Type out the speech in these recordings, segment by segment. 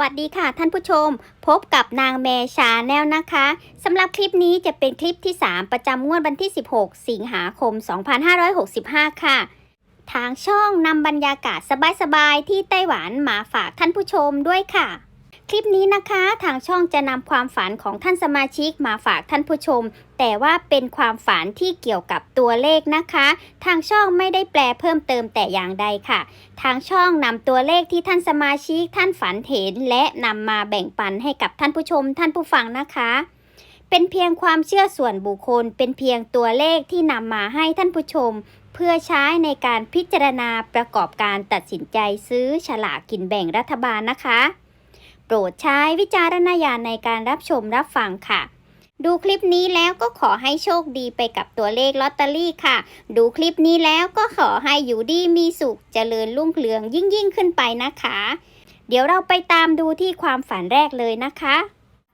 วัสดีค่ะท่านผู้ชม พบกับนางแมชาแนลนะคะสำหรับคลิปนี้จะเป็นคลิปที่ 3 ประจำงวดวันที่ 16 สิงหาคม 2565 ค่ะ ทางช่องนำบรรยากาศสบายๆที่ไต้หวันมาฝากท่านผู้ชมด้วยค่ะ คลิปนี้นะคะทางช่องจะนำความฝันของท่านสมาชิกมาฝากท่านผู้ชม แต่ว่าเป็นความฝันที่เกี่ยวกับตัวเลขนะคะ ทางช่องไม่ได้แปลเพิ่มเติมแต่อย่างใดค่ะ ทางช่องนำตัวเลขที่ท่านสมาชิกท่านฝันเห็น และนำมาแบ่งปันให้กับท่านผู้ชม ท่านผู้ฟังนะคะ เป็นเพียงความเชื่อส่วนบุคคล เป็นเพียงตัวเลขที่นำมาให้ท่านผู้ชม เพื่อใช้ในการพิจารณาประกอบการตัดสินใจซื้อฉลากกินแบ่งรัฐบาลนะคะ โปรดใช้วิจารณญาณในการรับชมรับฟังค่ะ ดูคลิปนี้แล้วก็ขอให้โชคดีไปกับตัวเลขลอตเตอรี่ค่ะ ดูคลิปนี้แล้วก็ขอให้อยู่ดีมีสุขเจริญรุ่งเรืองยิ่งยิ่งขึ้นไปนะคะ เดี๋ยวเราไปตามดูที่ความฝันแรกเลยนะคะ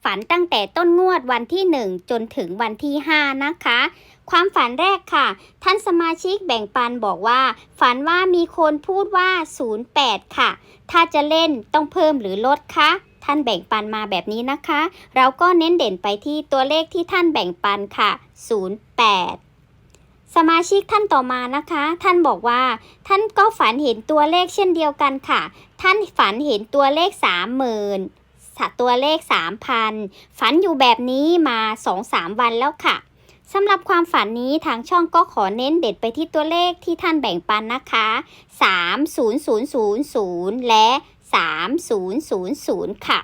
ฝันตั้งแต่ต้นงวดวันที่ 1 จนถึงวันที่ 5 นะคะ ความฝันแรกค่ะ ท่านสมาชิกแบ่งปันบอกว่า ฝันว่ามีคนพูดว่า 08 ค่ะ ถ้าจะเล่นต้องเพิ่มหรือลดคะท่านแบ่งปันมาแบบนี้นะคะ เราก็เน้นเด่นไปที่ตัวเลขที่ท่านแบ่งปันค่ะ 08สมาชิกท่านต่อมานะคะ ท่านบอกว่า ท่านก็ฝันเห็นตัวเลขเช่นเดียวกันค่ะ ท่านฝันเห็นตัวเลข30,000ตัวเลข3,000ฝันอยู่แบบนี้มา2-3วันแล้วค่ะ สำหรับความฝันนี้ทางช่องก็ขอเน้นเด็ดไปที่ตัวเลขที่ท่านแบ่งปันนะคะ 30000 และ 3000 ค่ะ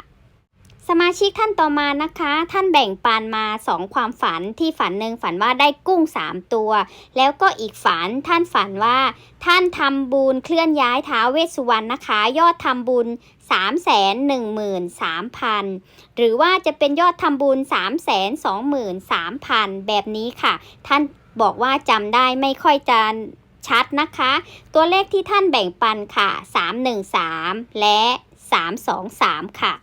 สมาชิกท่านต่อมานะคะ ท่านแบ่งปันมา 2 ความฝันที่ฝันหนึ่งฝันว่าได้กุ้ง 3 ตัว แล้วก็อีกฝันท่านฝันว่า ท่านทำบุญเคลื่อนย้ายท้าเวสสุวรรณนะคะ ยอดทำบุญ 313,000 หรือว่าจะเป็นยอดทำบุญ 323,000 แบบนี้ค่ะ ท่านบอกว่าจำได้ไม่ค่อยจะชัดนะคะ ตัวเลขที่ท่านแบ่งปันค่ะ 313 และ 323 ค่ะ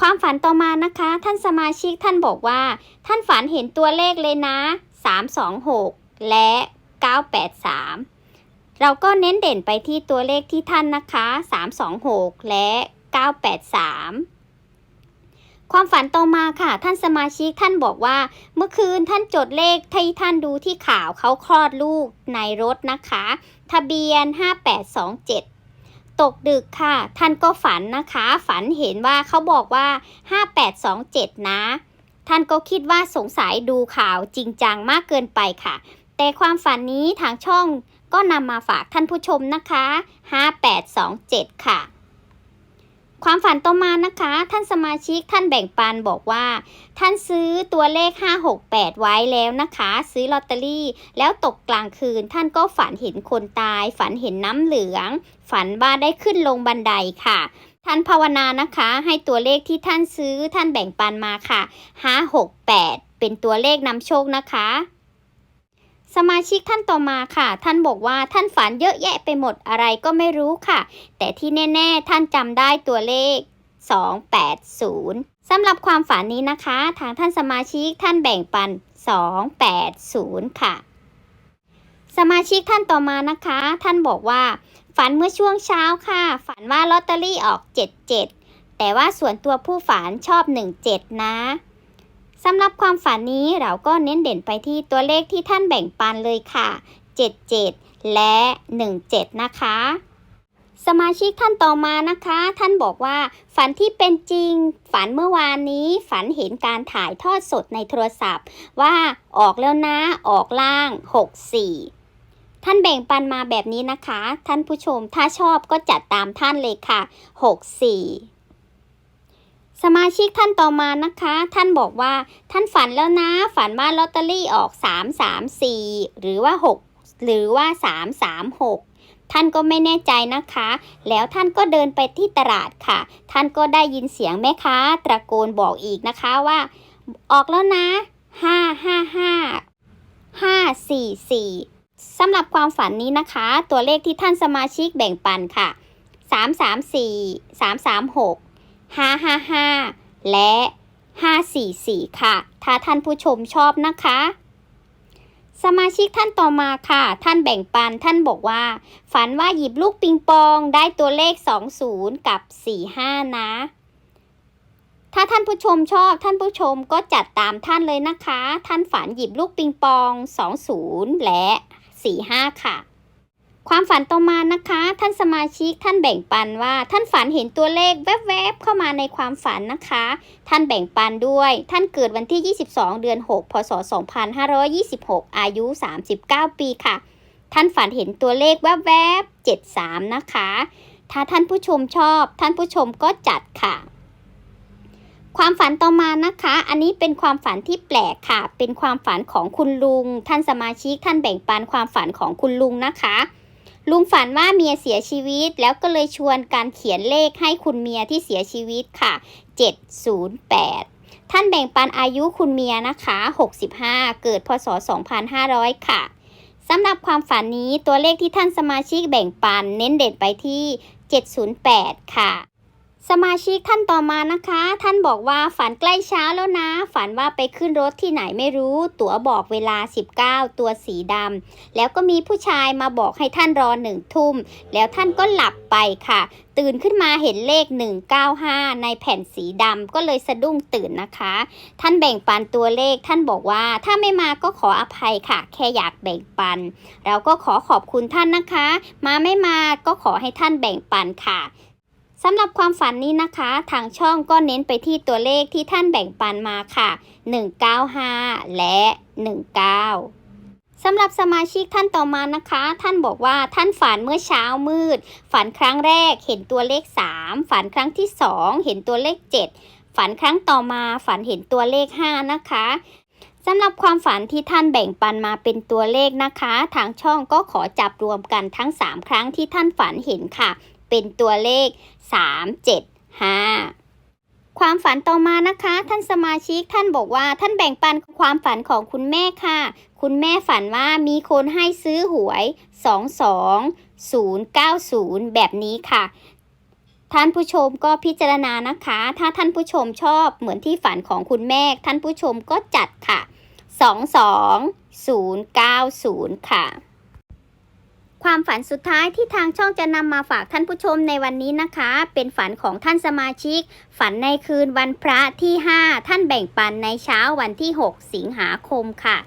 ความฝันต่อมานะคะ ท่านสมาชิกท่านบอกว่า ท่านฝันเห็นตัวเลขเลยนะ 326 และ 983 เราก็เน้นเด่นไปที่ตัวเลขที่ท่านนะคะ 326 และ 983ความฝันต่อมาค่ะ ท่านสมาชิกท่านบอกว่า เมื่อคืนท่านจดเลขที่ท่านดูที่ข่าวเขาคลอดลูกในรถนะคะ ทะเบียน 5827 ตกดึกค่ะ ท่านก็ฝันนะคะ ฝันเห็นว่าเขาบอกว่า 5827 นะ ท่านก็คิดว่าสงสัยดูข่าวจริงจังมากเกินไปค่ะ แต่ความฝันนี้ทางช่องก็นำมาฝากท่านผู้ชมนะคะ 5827 ค่ะ ความฝันต่อมานะคะ ท่านสมาชิกท่านแบ่งปันบอกว่า ท่านซื้อตัวเลข 568 ไว้แล้วนะคะ ซื้อลอตเตอรี่ แล้วตกกลางคืน ท่านก็ฝันเห็นคนตาย ฝันเห็นน้ำเหลือง ฝันว่าได้ขึ้นลงบันไดค่ะ ท่านภาวนานะคะ ให้ตัวเลขที่ท่านซื้อท่านแบ่งปันมาค่ะ 568 เป็นตัวเลขนำโชคนะคะ สมาชิกท่านต่อมาค่ะ ท่านบอกว่าท่านฝันเยอะแยะไปหมดอะไรก็ไม่รู้ค่ะ แต่ที่แน่ ๆ ท่านจำได้ตัวเลข 280สำหรับความฝันนี้นะคะ ทางท่านสมาชิกท่านแบ่งปัน 280 ค่ะ สมาชิกท่านต่อมานะคะ ท่านบอกว่า ฝันเมื่อช่วงเช้าค่ะ ฝันว่าลอตเตอรี่ออก 77 แต่ว่าส่วนตัวผู้ฝันชอบ 17 นะ สำหรับความฝันนี้เราก็เน้นเด่นไปที่ตัวเลขที่ท่านแบ่งปันเลยค่ะ 77 และ 17 นะคะ สมาชิกท่านต่อมานะคะ ท่านบอกว่า ฝันที่เป็นจริง ฝันเมื่อวานนี้ ฝันเห็นการถ่ายทอดสดในโทรศัพท์ ว่าออกแล้วนะ ออกล่าง 64ท่านแบ่งปันมาแบบนี้นะคะ ท่านผู้ชมถ้าชอบก็จัดตามท่านเลยค่ะ 64 สมาชิกท่านต่อมานะคะ ท่านบอกว่าท่านฝันแล้วนะ ฝันว่าลอตเตอรี่ออก 334 หรือว่า 6 หรือว่า 336ท่านก็ไม่แน่ใจนะคะ แล้วท่านก็เดินไปที่ตลาดค่ะ ท่านก็ได้ยินเสียงแม่ค้าตะโกนบอกอีกนะคะว่า ออกแล้วนะ555 544สำหรับความฝันนี้นะคะ ตัวเลขที่ท่านสมาชิกแบ่งปันค่ะ334 336 555 และ 544 ค่ะ ถ้าท่านผู้ชมชอบนะคะ สมาชิกท่านต่อมาค่ะ ท่านแบ่งปันท่านบอกว่า ฝันว่าหยิบลูกปิงปองได้ตัวเลข 20 กับ 45 นะ ถ้าท่านผู้ชมชอบท่านผู้ชมก็จัดตามท่านเลยนะคะ ท่านฝันหยิบลูกปิงปอง 20 และ 45 ค่ะ ความฝันต่อมานะคะ ท่านสมาชิกท่านแบ่งปันว่า ท่านฝันเห็นตัวเลขแวบๆเข้ามาในความฝันนะคะ ท่านแบ่งปันด้วย ท่านเกิดวันที่ 22 เดือน 6 พศ 2526 อายุ 39 ปีค่ะ ท่านฝันเห็นตัวเลขแวบๆ73 นะคะ ถ้าท่านผู้ชมชอบ ท่านผู้ชมก็จัดค่ะ ความฝันต่อมานะคะ อันนี้เป็นความฝันที่แปลกค่ะ เป็นความฝันของคุณลุง ท่านสมาชิกท่านแบ่งปันความฝันของคุณลุงนะคะ ลุงฝันว่าเมียเสียชีวิต แล้วก็เลยชวนการเขียนเลขให้คุณเมียที่เสียชีวิตค่ะ 708 ท่านแบ่งปันอายุคุณเมียนะคะ 65 เกิดพศ 2500 ค่ะสำหรับความฝันนี้ตัวเลขที่ท่านสมาชิกแบ่งปันเน้นเด่นไปที่ 708 ค่ะ สมาชิกท่านต่อมานะคะ ท่านบอกว่าฝันใกล้เช้าแล้วนะ ฝันว่าไปขึ้นรถที่ไหนไม่รู้ ตั๋วบอกเวลา 19 ตัวสีดำแล้วก็มีผู้ชายมาบอกให้ท่านรอหนึ่งทุ่ม แล้วท่านก็หลับไปค่ะ ตื่นขึ้นมาเห็นเลข 195 ในแผ่นสีดำก็เลยสะดุ้งตื่นนะคะ ท่านแบ่งปันตัวเลข ท่านบอกว่าถ้าไม่มาก็ขออภัยค่ะ แค่อยากแบ่งปัน เราก็ขอขอบคุณท่านนะคะ มาไม่มาก็ขอให้ท่านแบ่งปันค่ะ สำหรับความฝันนี้นะคะ ทางช่องก็เน้นไปที่ตัวเลขที่ท่านแบ่งปันมาค่ะ 195 และ 19สำหรับสมาชิกท่านต่อมานะคะ ท่านบอกว่าท่านฝันเมื่อเช้ามืด ฝันครั้งแรกเห็นตัวเลข 3 ฝันครั้งที่ 2 เห็นตัวเลข 7 ฝันครั้งต่อมาฝันเห็นตัวเลข 5 นะคะสำหรับความฝันที่ท่านแบ่งปันมาเป็นตัวเลขนะคะ ทางช่องก็ขอจับรวมกันทั้ง 3 ครั้งที่ท่านฝันเห็นค่ะ เป็นตัวเลข 3 7 5ความฝันต่อมานะคะ ท่านสมาชิกท่านบอกว่าท่านแบ่งปันความฝันของคุณแม่ค่ะ คุณแม่ฝันว่ามีคนให้ซื้อหวย 22090 แบบนี้ค่ะ ท่านผู้ชมก็พิจารณานะคะ ถ้าท่านผู้ชมชอบเหมือนที่ฝันของคุณแม่ ท่านผู้ชมก็จัดค่ะ 22090 ค่ะ ความฝันสุดท้ายที่ทางช่องจะนำมาฝากท่านผู้ชมในวันนี้นะคะ เป็นฝันของท่านสมาชิก ฝันในคืนวันพระที่ 5 ท่านแบ่งปันในเช้าวันที่ 6 สิงหาคมค่ะ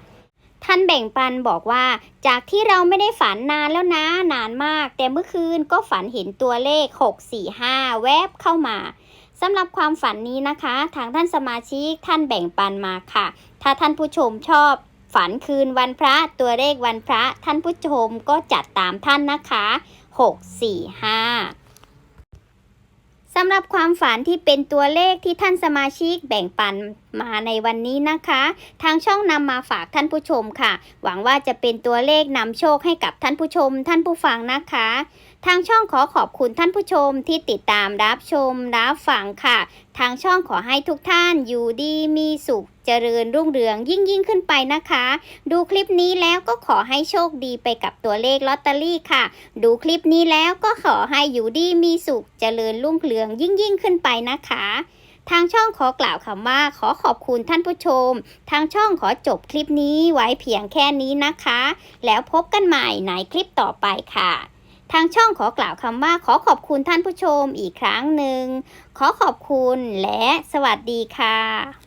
ท่านแบ่งปันบอกว่า จากที่เราไม่ได้ฝันนานแล้วนะนานมาก แต่เมื่อคืนก็ฝันเห็นตัวเลข 645 แวบเข้ามาสำหรับความฝันนี้นะคะ ทางท่านสมาชิกท่านแบ่งปันมาค่ะ ถ้าท่านผู้ชมชอบ ฝันคืนวันพระตัวเลขวันพระท่านผู้ชมก็จัดตามท่านนะคะ 645สำหรับความฝันที่เป็นตัวเลขที่ท่านสมาชิกแบ่งปันมาในวันนี้นะคะ ทางช่องนำมาฝากท่านผู้ชมค่ะ หวังว่าจะเป็นตัวเลขนำโชคให้กับท่านผู้ชม ท่านผู้ฟังนะคะ ทางช่องขอขอบคุณท่านผู้ชมที่ติดตามรับชมรับฟังค่ะ ทางช่องขอให้ทุกท่านอยู่ดีมีสุขเจริญรุ่งเรืองยิ่งยิ่งขึ้นไปนะคะ ดูคลิปนี้แล้วก็ขอให้โชคดีไปกับตัวเลขลอตเตอรี่ค่ะ ดูคลิปนี้แล้วก็ขอให้อยู่ดีมีสุขเจริญรุ่งเรืองยิ่งยิ่งขึ้นไปนะคะทางช่องขอกล่าวคำว่าขอขอบคุณท่านผู้ชม ทางช่องขอจบคลิปนี้ไว้เพียงแค่นี้นะคะ แล้วพบกันใหม่ในคลิปต่อไปค่ะ ทางช่องขอกล่าวคำว่าขอขอบคุณท่านผู้ชมอีกครั้งหนึ่ง ขอขอบคุณและสวัสดีค่ะ